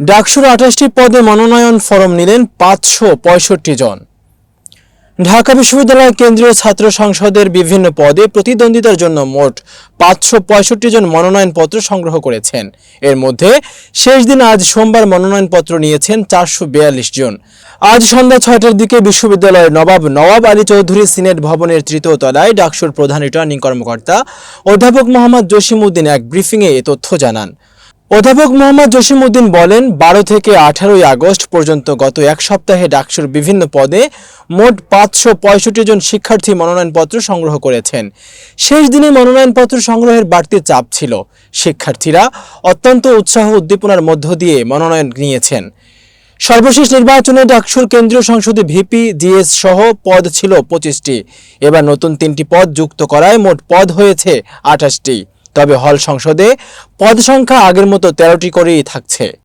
ডাকসুর আঠাশটি পদে মনোনয়ন ফরম নিলেন পাঁচশো পঁয়ষট্টি জন। ঢাকা বিশ্ববিদ্যালয় কেন্দ্রীয় ছাত্র সংসদের বিভিন্ন পদে প্রতিদ্বন্দ্বিতার জন্য মোট পাঁচশো পঁয়ষট্টি জন মনোনয়নপত্র সংগ্রহ করেছেন। এর মধ্যে শেষ দিন আজ সোমবার মনোনয়নপত্র নিয়েছেন চারশো বিয়াল্লিশ জন। আজ সন্ধ্যা ছয়টার দিকে বিশ্ববিদ্যালয়ের নবাব নওয়াব আলী চৌধুরী সিনেট ভবনের তৃতীয় তলায় ডাকসুর প্রধান রিটার্নিং কর্মকর্তা অধ্যাপক মোহাম্মদ জসিম উদ্দিন এক ব্রিফিংয়ে এ তথ্য জানান। অধ্যাপক মোহাম্মদ জসিম উদ্দিন বলেন, বারো থেকে আঠারোই আগস্ট পর্যন্ত গত এক সপ্তাহে ডাকসুর বিভিন্ন পদে মোট পাঁচশো পঁয়ষট্টি জন শিক্ষার্থী মনোনয়নপত্র সংগ্রহ করেছেন। শেষ দিনে মনোনয়নপত্র সংগ্রহের বাড়তি চাপ ছিল। শিক্ষার্থীরা অত্যন্ত উৎসাহ উদ্দীপনার মধ্য দিয়ে মনোনয়ন নিয়েছেন। সর্বশেষ নির্বাচনে ডাকসুর কেন্দ্রীয় সংসদে ভিপি জিএস সহ পদ ছিল পঁচিশটি। এবার নতুন তিনটি পদ যুক্ত করায় মোট পদ হয়েছে আঠাশটি। তবে হল সংসদে পদ সংখ্যা আগের মতো তেরোটি করেই থাকছে।